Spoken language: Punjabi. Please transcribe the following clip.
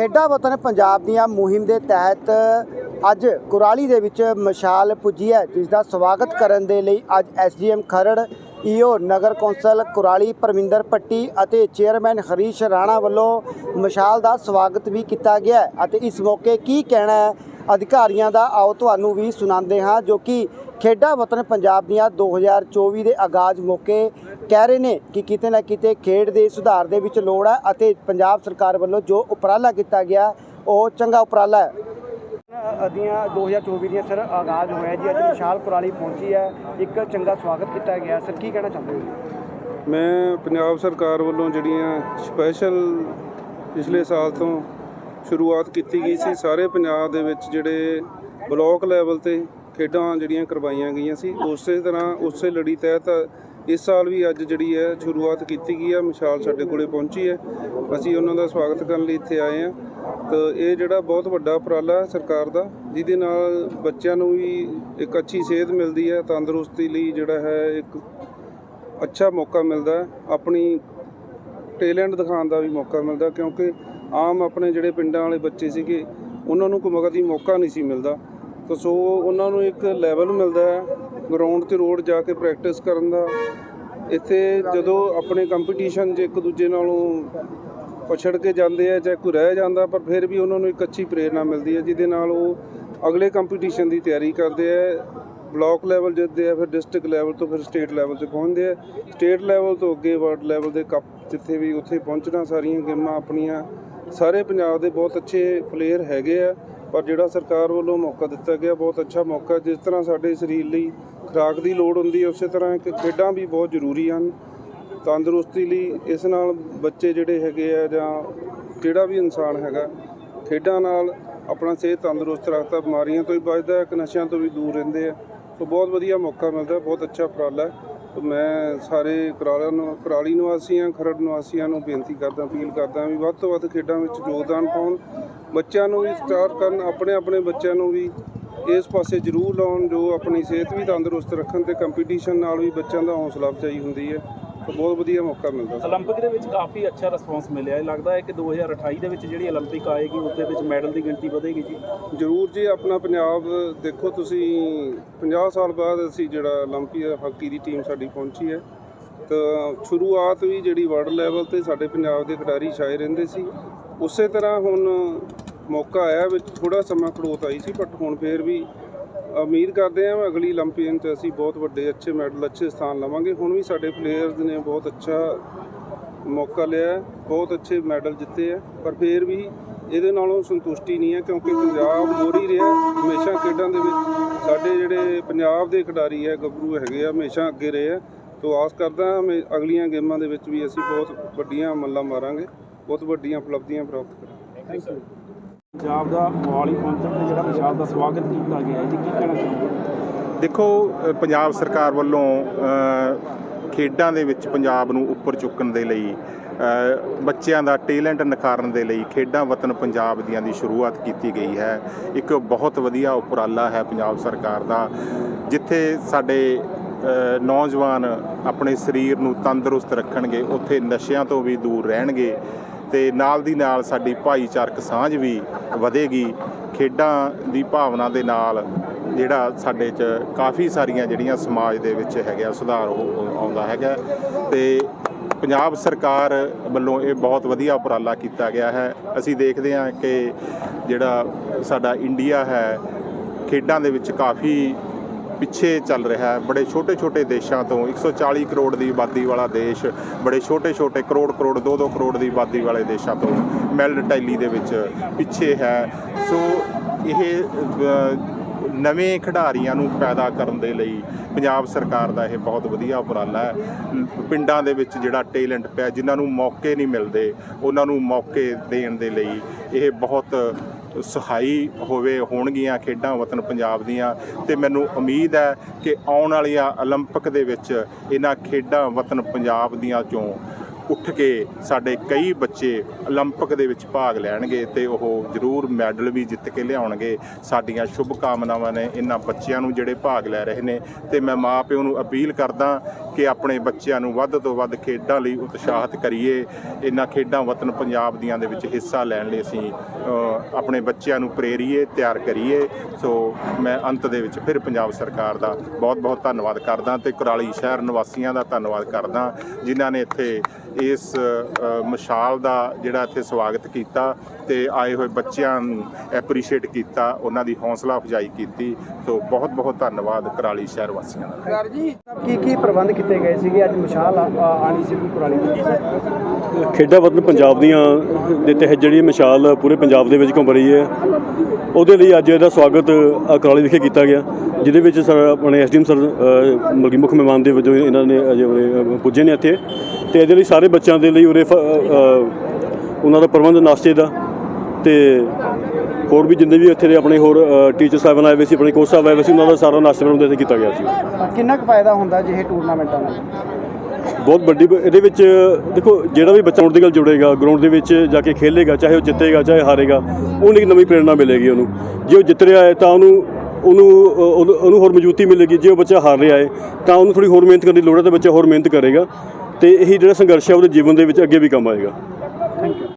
ਖੇਡਾਂ ਵਤਨ ਪੰਜਾਬ ਦੀਆਂ ਮੁਹਿੰਮ ਦੇ ਤਹਿਤ ਅੱਜ ਕੁਰਾਲੀ ਦੇ ਵਿੱਚ ਮਸ਼ਾਲ ਪੁੱਜੀ ਹੈ, ਜਿਸ ਦਾ ਸਵਾਗਤ ਕਰਨ ਦੇ ਲਈ ਅੱਜ ਐਸਡੀਐਮ ਖਰੜ ਈਓ ਨਗਰ ਕੌਂਸਲ ਕੁਰਾਲੀ ਪਰਮਿੰਦਰ ਪੱਟੀ ਅਤੇ ਚੇਅਰਮੈਨ ਹਰੀਸ਼ ਰਾਣਾ ਵੱਲੋਂ ਮਸ਼ਾਲ ਦਾ ਸਵਾਗਤ ਵੀ ਕੀਤਾ ਗਿਆ ਅਤੇ ਇਸ ਮੌਕੇ ਕੀ ਕਹਿਣਾ ਹੈ, ਅਧਿਕਾਰੀਆਂ ਦਾ ਆਓ ਤੁਹਾਨੂੰ ਵੀ ਸੁਣਾਉਂਦੇ ਹਾਂ, ਜੋ ਕਿ ਖੇਡਾਂ ਵਤਨ ਪੰਜਾਬ ਦੀਆਂ 2024 ਦੇ ਆਗਾਜ਼ ਮੌਕੇ ਕਹਿ ਰਹੇ ਨੇ ਕਿ ਕਿਤੇ ਨਾ ਕਿਤੇ ਖੇਡ ਦੇ ਸੁਧਾਰ ਦੇ ਵਿੱਚ ਲੋੜ ਹੈ ਅਤੇ ਪੰਜਾਬ ਸਰਕਾਰ ਵੱਲੋਂ ਜੋ ਉਪਰਾਲਾ ਕੀਤਾ ਗਿਆ ਉਹ ਚੰਗਾ ਉਪਰਾਲਾ ਹੈ। ਅਦੀਆਂ 2024 ਦੀਆਂ ਸਰ ਆਗਾਜ਼ ਹੋਇਆ ਜੀ ਅੱਜ ਵਿਸ਼ਾਲ ਕੁਰਾਲੀ ਪਹੁੰਚੀ ਹੈ ਇੱਕ ਚੰਗਾ ਸਵਾਗਤ ਕੀਤਾ ਗਿਆ। ਸਰ ਕੀ ਕਹਿਣਾ ਚਾਹੁੰਦੇ ਹੋ ਮੈਂ ਪੰਜਾਬ ਸਰਕਾਰ ਵੱਲੋਂ ਜਿਹੜੀਆਂ ਸਪੈਸ਼ਲ ਪਿਛਲੇ ਸਾਲ ਤੋਂ ਸ਼ੁਰੂਆਤ ਕੀਤੀ ਗਈ ਸੀ ਸਾਰੇ ਪੰਜਾਬ ਦੇ ਵਿੱਚ ਜਿਹੜੇ ਬਲਾਕ ਲੈਵਲ ਤੇ ਖੇਡਾਂ ਜਿਹੜੀਆਂ ਕਰਵਾਈਆਂ ਗਈਆਂ ਸੀ, ਉਸੇ ਤਰ੍ਹਾਂ ਉਸੇ ਲੜੀ ਤਹਿਤ ਇਸ ਸਾਲ ਵੀ ਅੱਜ ਜਿਹੜੀ ਹੈ ਸ਼ੁਰੂਆਤ ਕੀਤੀ ਗਈ ਹੈ ਮਿਸਾਲ ਸਾਡੇ ਕੋਲੇ ਪਹੁੰਚੀ ਹੈ। ਅਸੀਂ ਉਹਨਾਂ ਦਾ ਸਵਾਗਤ ਕਰਨ ਲਈ ਇੱਥੇ ਆਏ ਹਾਂ। ਤਾਂ ਇਹ ਜਿਹੜਾ ਬਹੁਤ ਵੱਡਾ ਉਪਰਾਲਾ ਹੈ ਸਰਕਾਰ ਦਾ, ਜਿਹਦੇ ਨਾਲ ਬੱਚਿਆਂ ਨੂੰ ਵੀ ਇੱਕ ਅੱਛੀ ਸਿਹਤ ਮਿਲਦੀ ਹੈ, ਤੰਦਰੁਸਤੀ ਲਈ ਜਿਹੜਾ ਹੈ ਇੱਕ ਅੱਛਾ ਮੌਕਾ ਮਿਲਦਾ ਹੈ। ਆਪਣੀ ਟੈਲੈਂਟ ਦਿਖਾਉਣ ਦਾ ਵੀ ਮੌਕਾ ਮਿਲਦਾ, ਕਿਉਂਕਿ ਆਮ ਆਪਣੇ ਜਿਹੜੇ ਪਿੰਡਾਂ ਵਾਲੇ ਬੱਚੇ ਸੀਗੇ, ਉਹਨਾਂ ਨੂੰ ਕੋਈ ਮਗਰ ਦੀ ਮੌਕਾ ਨਹੀਂ ਸੀ ਮਿਲਦਾ। ਤਾਂ ਸੋ ਉਹਨਾਂ ਨੂੰ ਇੱਕ ਲੈਵਲ ਮਿਲਦਾ ਹੈ ਗਰਾਊਂਡ ਤੇ ਰੋਡ ਜਾ ਕੇ ਪ੍ਰੈਕਟਿਸ ਕਰਨ ਦਾ। ਇੱਥੇ ਜਦੋਂ ਆਪਣੇ ਕੰਪੀਟੀਸ਼ਨ 'ਚ ਇੱਕ ਦੂਜੇ ਨਾਲੋਂ ਪਛੜ ਕੇ ਜਾਂਦੇ ਆ ਜਾਂ ਕੋਈ ਰਹਿ ਜਾਂਦਾ, ਪਰ ਫਿਰ ਵੀ ਉਹਨਾਂ ਨੂੰ ਇੱਕ ਅੱਛੀ ਪ੍ਰੇਰਣਾ ਮਿਲਦੀ ਹੈ, ਜਿਹਦੇ ਨਾਲ ਉਹ ਅਗਲੇ ਕੰਪੀਟੀਸ਼ਨ ਦੀ ਤਿਆਰੀ ਕਰਦੇ ਆ ਬਲਾਕ ਲੈਵਲ ਜਿੱਤਦੇ ਆ, ਫਿਰ ਡਿਸਟ੍ਰਿਕਟ ਲੈਵਲ ਤੋਂ ਫਿਰ ਸਟੇਟ ਲੈਵਲ ਤੇ ਪਹੁੰਚਦੇ ਆ। ਸਟੇਟ ਲੈਵਲ ਤੋਂ ਅੱਗੇ ਵਰਲਡ ਲੈਵਲ ਦੇ ਕੱਪ ਜਿੱਥੇ ਵੀ ਉੱਥੇ ਪਹੁੰਚਣਾ, ਸਾਰੀਆਂ ਗੇਮਾਂ ਆਪਣੀਆਂ, ਸਾਰੇ ਪੰਜਾਬ ਦੇ ਬਹੁਤ ਅੱਛੇ ਪਲੇਅਰ ਹੈਗੇ ਆ। ਪਰ ਜਿਹੜਾ ਸਰਕਾਰ ਵੱਲੋਂ ਮੌਕਾ ਦਿੱਤਾ ਗਿਆ ਬਹੁਤ ਅੱਛਾ ਮੌਕਾ ਜਿਸ ਤਰ੍ਹਾਂ ਸਾਡੇ ਸਰੀਰ ਲਈ ਖੁਰਾਕ ਦੀ ਲੋੜ ਹੁੰਦੀ ਹੈ ਉਸੇ ਤਰ੍ਹਾਂ ਇੱਕ ਖੇਡਾਂ ਵੀ ਬਹੁਤ ਜ਼ਰੂਰੀ ਹਨ। ਤੰਦਰੁਸਤੀ ਲਈ ਇਸ ਨਾਲ ਬੱਚੇ ਜਿਹੜੇ ਹੈਗੇ ਆ ਜਾਂ ਜਿਹੜਾ ਵੀ ਇਨਸਾਨ ਹੈਗਾ ਖੇਡਾਂ ਨਾਲ ਆਪਣਾ ਸਿਹਤ ਤੰਦਰੁਸਤ ਰੱਖਦਾ ਬਿਮਾਰੀਆਂ ਤੋਂ ਵੀ ਬਚਦਾ ਹੈ, ਇੱਕ ਨਸ਼ਿਆਂ ਤੋਂ ਵੀ ਦੂਰ ਰਹਿੰਦੇ ਆ। ਸੋ ਬਹੁਤ ਵਧੀਆ ਮੌਕਾ ਮਿਲਦਾ ਬਹੁਤ ਅੱਛਾ ਉਪਰਾਲਾ ਹੈ। ਮੈਂ ਸਾਰੇ ਕਰਾਲਾ ਨੂੰ, ਕਰਾਲੀ ਨਿਵਾਸੀਆਂ, ਖਰੜ ਨਿਵਾਸੀਆਂ ਨੂੰ ਬੇਨਤੀ ਕਰਦਾ, ਅਪੀਲ ਕਰਦਾ ਵੀ ਵੱਧ ਤੋਂ ਵੱਧ ਖੇਡਾਂ ਵਿੱਚ ਯੋਗਦਾਨ ਪਾਉਣ। ਬੱਚਿਆਂ ਨੂੰ ਵੀ ਸਟਾਰਟ ਕਰਨ, ਆਪਣੇ ਆਪਣੇ ਬੱਚਿਆਂ ਨੂੰ ਵੀ ਇਸ ਪਾਸੇ ਜ਼ਰੂਰ ਲਾਉਣ, ਜੋ ਆਪਣੀ ਸਿਹਤ ਵੀ ਤੰਦਰੁਸਤ ਰੱਖਣ ਤੇ ਕੰਪੀਟੀਸ਼ਨ ਨਾਲ ਵੀ ਬੱਚਿਆਂ ਦਾ ਹੌਸਲਾ ਅਫਜ਼ਾਈ ਹੁੰਦੀ ਹੈ। ਤਾਂ ਬਹੁਤ ਵਧੀਆ ਮੌਕਾ ਮਿਲਦਾ 올림픽 ਦੇ ਵਿੱਚ ਕਾਫੀ ਅੱਛਾ ਰਿਸਪੌਂਸ ਮਿਲਿਆ ਹੈ ਲੱਗਦਾ ਹੈ ਕਿ 2028 ਦੇ ਵਿੱਚ ਜਿਹੜੀ 올림픽 ਆਏਗੀ ਉਹਦੇ ਵਿੱਚ ਮੈਡਲ ਦੀ ਗਿਣਤੀ ਵਧੇਗੀ ਜੀ ਜ਼ਰੂਰ ਜੀ ਆਪਣਾ ਪੰਜਾਬ ਦੇਖੋ ਤੁਸੀਂ 50 ਸਾਲ ਬਾਅਦ ਅਸੀਂ ਜਿਹੜਾ 올림픽 ਹਾਕੀ ਦੀ ਟੀਮ ਸਾਡੀ ਪਹੁੰਚੀ ਹੈ ਤਾਂ ਸ਼ੁਰੂਆਤ ਵੀ ਜਿਹੜੀ ਵਰਲਡ ਲੈਵਲ ਤੇ ਸਾਡੇ ਪੰਜਾਬ ਦੇ ਖਿਡਾਰੀ ਛਾਏ ਰਹਿੰਦੇ ਸੀ ਉਸੇ ਤਰ੍ਹਾਂ ਹੁਣ ਮੌਕਾ ਆਇਆ ਵਿੱਚ ਥੋੜਾ ਸਮਾਂ ਖੜੋਤ ਆਈ ਸੀ ਬਟ ਹੁਣ ਫੇਰ ਵੀ ਉਮੀਦ ਕਰਦੇ ਹਾਂ ਅਗਲੀ 올림픽 'ਚ ਅਸੀਂ ਬਹੁਤ ਵੱਡੇ ਅੱਛੇ ਮੈਡਲ ਅੱਛੇ ਸਥਾਨ ਲਵਾਂਗੇ ਹੁਣ ਵੀ ਸਾਡੇ ਪਲੇਅਰਸ ਨੇ ਬਹੁਤ ਅੱਛਾ ਮੌਕਾ ਲਿਆ ਹੈ, ਬਹੁਤ ਅੱਛੇ ਮੈਡਲ ਜਿੱਤੇ ਆ ਪਰ ਫੇਰ ਵੀ ਇਹਦੇ ਨਾਲੋਂ ਸੰਤੁਸ਼ਟੀ ਨਹੀਂ ਹੈ ਕਿਉਂਕਿ ਪੰਜਾਬ ਮੋਰੀ ਰਿਹਾ ਹਮੇਸ਼ਾ ਖੇਡਾਂ ਦੇ ਵਿੱਚ ਸਾਡੇ ਜਿਹੜੇ ਪੰਜਾਬ ਦੇ ਖਿਡਾਰੀ ਹੈ ਗੱਭਰੂ ਹੈਗੇ ਆ ਹਮੇਸ਼ਾ ਅੱਗੇ ਰਹੇ ਆ ਤੋਂ ਆਸ ਕਰਦਾ ਹਾਂ ਮੈਂ ਅਗਲੀਆਂ ਗੇਮਾਂ ਦੇ ਵਿੱਚ ਵੀ ਅਸੀਂ ਬਹੁਤ ਵੱਡੀਆਂ ਮੱਲਾਂ ਮਾਰਾਂਗੇ ਬਹੁਤ ਵੱਡੀਆਂ ਉਪਲਬਧੀਆਂ ਪ੍ਰਾਪਤ ਕਰਾਂਗੇ ਪੰਜਾਬ ਦਾ ਮੋਹਾਲੀ ਪਹੁੰਚਣ ਤੇ ਜਿਹੜਾ ਵਿਸ਼ਾਲ ਦਾ ਸਵਾਗਤ ਕੀਤਾ ਗਿਆ ਹੈ, ਜੀ ਕੀ ਕਹਿਣਾ ਚਾਹੁੰਦੇ ਦੇਖੋ ਪੰਜਾਬ ਸਰਕਾਰ ਵੱਲੋਂ ਖੇਡਾਂ ਦੇ ਵਿੱਚ ਪੰਜਾਬ ਨੂੰ ਉੱਪਰ ਚੁੱਕਣ ਦੇ ਲਈ ਬੱਚਿਆਂ ਦਾ ਟੈਲੈਂਟ ਨਿਖਾਰਨ ਦੇ ਲਈ ਖੇਡਾਂ ਵਤਨ ਪੰਜਾਬ ਦੀਆਂ ਦੀ ਸ਼ੁਰੂਆਤ ਕੀਤੀ ਗਈ ਹੈ। ਇੱਕ ਬਹੁਤ ਵਧੀਆ ਉਪਰਾਲਾ ਹੈ ਪੰਜਾਬ ਸਰਕਾਰ ਦਾ, ਜਿੱਥੇ ਸਾਡੇ ਨੌਜਵਾਨ ਆਪਣੇ ਸਰੀਰ ਨੂੰ ਤੰਦਰੁਸਤ ਰੱਖਣਗੇ, ਉੱਥੇ ਨਸ਼ਿਆਂ ਤੋਂ ਵੀ ਦੂਰ ਰਹਿਣਗੇ। ਤੇ ਨਾਲ ਦੀ ਨਾਲ ਸਾਡੀ ਭਾਈਚਾਰਕ ਸਾਂਝ ਵੀ ਵਧੇਗੀ। ਖੇਡਾਂ ਦੀ ਭਾਵਨਾ ਦੇ ਨਾਲ ਜਿਹੜਾ ਸਾਡੇ 'ਚ ਕਾਫੀ ਸਾਰੀਆਂ ਜਿਹੜੀਆਂ ਸਮਾਜ ਦੇ ਵਿੱਚ ਹੈਗਾ ਸੁਧਾਰ ਉਹ ਆਉਂਦਾ ਹੈਗਾ। ਤੇ ਪੰਜਾਬ ਸਰਕਾਰ ਵੱਲੋਂ ਇਹ ਬਹੁਤ ਵਧੀਆ ਉਪਰਾਲਾ ਕੀਤਾ ਗਿਆ ਹੈ। ਅਸੀਂ ਦੇਖਦੇ ਹਾਂ ਕਿ ਜਿਹੜਾ ਸਾਡਾ ਇੰਡੀਆ ਹੈ, ਖੇਡਾਂ ਦੇ ਵਿੱਚ ਕਾਫੀ ਪਿੱਛੇ ਚੱਲ ਰਿਹਾ ਹੈ। ਬੜੇ ਛੋਟੇ ਛੋਟੇ ਦੇਸ਼ਾਂ ਤੋਂ 140 ਕਰੋੜ ਦੀ ਆਬਾਦੀ ਵਾਲਾ ਦੇਸ਼, ਬੜੇ ਛੋਟੇ ਛੋਟੇ ਕਰੋੜ ਕਰੋੜ 2-2 ਕਰੋੜ ਦੀ ਆਬਾਦੀ ਵਾਲੇ ਦੇਸ਼ਾਂ ਤੋਂ ਮੈਲਡ ਟੈਲੀ ਦੇ ਵਿੱਚ ਪਿੱਛੇ ਹੈ। ਸੋ ਇਹ ਨਵੇਂ ਖਿਡਾਰੀਆਂ ਨੂੰ ਪੈਦਾ ਕਰਨ ਦੇ ਲਈ ਪੰਜਾਬ ਸਰਕਾਰ ਦਾ ਇਹ ਬਹੁਤ ਵਧੀਆ ਉਪਰਾਲਾ ਹੈ। ਪਿੰਡਾਂ ਦੇ ਵਿੱਚ ਜਿਹੜਾ ਟੈਲੈਂਟ ਪਿਆ, ਜਿਨ੍ਹਾਂ ਨੂੰ ਮੌਕੇ ਨਹੀਂ ਮਿਲਦੇ, ਉਹਨਾਂ ਨੂੰ ਮੌਕੇ ਦੇਣ ਦੇ ਲਈ ਇਹ ਬਹੁਤ ਸਹਾਈ ਹੋਵੇ ਹੋਣਗੀਆਂ ਖੇਡਾਂ ਵਤਨ ਪੰਜਾਬ ਦੀਆਂ ਤੇ ਮੈਨੂੰ ਉਮੀਦ ਹੈ ਕਿ ਆਉਣ ਵਾਲੀਆਂ 올림픽 ਦੇ ਵਿੱਚ ਇਹਨਾਂ ਖੇਡਾਂ ਵਤਨ ਪੰਜਾਬ ਦੀਆਂ ਚੋਂ ਉੱਠ ਕੇ ਸਾਡੇ ਕਈ ਬੱਚੇ 올림픽 ਦੇ ਵਿੱਚ ਭਾਗ ਲੈਣਗੇ ਤੇ ਉਹ ਜ਼ਰੂਰ ਮੈਡਲ ਵੀ ਜਿੱਤ ਕੇ ਲਿਆਉਣਗੇ ਸਾਡੀਆਂ ਸ਼ੁਭ ਕਾਮਨਾਵਾਂ ਨੇ ਇਹਨਾਂ ਬੱਚਿਆਂ ਨੂੰ ਜਿਹੜੇ ਭਾਗ ਲੈ ਰਹੇ ਨੇ ਤੇ ਮੈਂ ਮਾਪਿਓ ਨੂੰ ਅਪੀਲ ਕਰਦਾ ਕਿ ਆਪਣੇ ਬੱਚਿਆਂ ਨੂੰ ਵੱਧ ਤੋਂ ਵੱਧ ਖੇਡਾਂ ਲਈ ਉਤਸ਼ਾਹਿਤ ਕਰੀਏ। ਇਹਨਾਂ ਖੇਡਾਂ ਵਤਨ ਪੰਜਾਬ ਦੀਆਂ ਦੇ ਵਿੱਚ ਹਿੱਸਾ ਲੈਣ ਲਈ ਅਸੀਂ ਆਪਣੇ ਬੱਚਿਆਂ ਨੂੰ ਪ੍ਰੇਰੀਏ, ਤਿਆਰ ਕਰੀਏ। ਸੋ ਮੈਂ ਅੰਤ ਦੇ ਵਿੱਚ ਫਿਰ ਪੰਜਾਬ ਸਰਕਾਰ ਦਾ ਬਹੁਤ-ਬਹੁਤ ਧੰਨਵਾਦ ਕਰਦਾ ਤੇ ਕੁਰਾਲੀ ਸ਼ਹਿਰ ਨਿਵਾਸੀਆਂ ਦਾ ਧੰਨਵਾਦ ਕਰਦਾ, ਜਿਨ੍ਹਾਂ ਨੇ ਇੱਥੇ ਇਸ ਮਸ਼ਾਲ ਦਾ ਜਿਹੜਾ ਇੱਥੇ ਸਵਾਗਤ ਕੀਤਾ ਤੇ ਆਏ ਹੋਏ ਬੱਚਿਆਂ ਨੂੰ ਐਪਰੀਸ਼ੀਏਟ ਕੀਤਾ, ਉਹਨਾਂ ਦੀ ਹੌਸਲਾ ਅਫਜ਼ਾਈ ਕੀਤੀ। ਸੋ ਬਹੁਤ-ਬਹੁਤ ਧੰਨਵਾਦ ਕੁਰਾਲੀ ਸ਼ਹਿਰ ਵਾਸੀਆਂ ਦਾ। ਕੀ ਕੀ ਪ੍ਰਬੰਧ ਕੀਤੇ ਗਏ ਸੀਗੇ ਅੱਜ ਮਸ਼ਾਲ ਆਣੀ ਸੀ ਕੁਰਾਲੀ ਖੇਡਾਂ ਵਤਨ ਪੰਜਾਬ ਦੀਆਂ ਦੇ ਤਹਿਤ ਜਿਹੜੀ ਮਸ਼ਾਲ ਪੂਰੇ ਪੰਜਾਬ ਦੇ ਵਿੱਚ ਘੁੰਮ ਰਹੀ ਹੈ ਉਹਦੇ ਲਈ ਅੱਜ ਇਹਦਾ ਸਵਾਗਤ ਅ, ਵਿਖੇ ਕੀਤਾ ਗਿਆ ਜਿਹਦੇ ਵਿੱਚ ਸਰ ਆਪਣੇ ਐਸਡੀਐਮ ਸਰ ਅ, ਮਲਕੀ ਮੁੱਖ ਮਹਿਮਾਨ ਦੇ ਵਜੋਂ ਇਹਨਾਂ ਨੇ ਅਜੇ ਉਰੇ ਪੁੱਜੇ ਨੇ ਇੱਥੇ ਤੇ ਇਹਦੇ ਲਈ ਸਾਰੇ ਬੱਚਿਆਂ ਦੇ ਲਈ ਉਰੇ ਫ- ਉਹਨਾਂ ਦਾ ਪ੍ਰਬੰਧ ਨਾਸ਼ਤੇ ਦਾ ਤੇ ਹੋਰ ਵੀ ਜਿੰਨੇ ਵੀ ਇੱਥੇ ਦੇ ਆਪਣੇ ਹੋਰ ਟੀਚਰ ਸਾਹਿਬਾਨ ਆਏ ਹੋਏ ਸੀ ਆਪਣੇ ਕੋਚ ਸਾਹਿਬ ਆਏ ਹੋਏ ਸੀ ਉਹਨਾਂ ਦਾ ਸਾਰਾ ਨਾਸ਼ਤਾ ਪ੍ਰਬੰਧ ਇੱਥੇ ਕੀਤਾ ਗਿਆ ਸੀ। ਕਿੰਨਾ ਕੁ ਫਾਇਦਾ ਹੁੰਦਾ ਜਿਹੇ ਟੂਰਨਾਮੈਂਟਾਂ ਨਾਲ ਬਹੁਤ ਵੱਡੀ ਇਹਦੇ ਵਿੱਚ ਦੇਖੋ ਜਿਹੜਾ ਵੀ ਬੱਚਾ ਗਰਾਊਂਡ ਦੇ ਨਾਲ ਜੁੜੇਗਾ ਗਰਾਊਂਡ ਦੇ ਵਿੱਚ ਜਾ ਕੇ ਖੇਲੇਗਾ ਚਾਹੇ ਉਹ ਜਿੱਤੇਗਾ ਚਾਹੇ ਹਾਰੇਗਾ ਉਹਨੂੰ ਇੱਕ ਨਵੀਂ ਪ੍ਰੇਰਣਾ ਮਿਲੇਗੀ ਉਹਨੂੰ। ਜੇ ਉਹ ਜਿੱਤ ਰਿਹਾ ਹੈ ਤਾਂ ਉਹਨੂੰ ਉਹਨੂੰ ਉਹਨੂੰ ਉਹਨੂੰ ਹੋਰ ਮਜ਼ਬੂਤੀ ਮਿਲੇਗੀ। ਜੇ ਉਹ ਬੱਚਾ ਹਾਰ ਰਿਹਾ ਹੈ ਤਾਂ ਉਹਨੂੰ ਥੋੜੀ ਹੋਰ ਮਿਹਨਤ ਕਰਨ ਦੀ ਲੋੜ ਹੈ ਤੇ ਬੱਚਾ ਹੋਰ ਮਿਹਨਤ ਕਰੇਗਾ। ਤੇ ਇਹੀ ਜਿਹੜਾ ਸੰਘਰਸ਼ ਹੈ ਉਹਦੇ ਜੀਵਨ ਦੇ ਵਿੱਚ ਅੱਗੇ ਵੀ ਕੰਮ ਆਏਗਾ।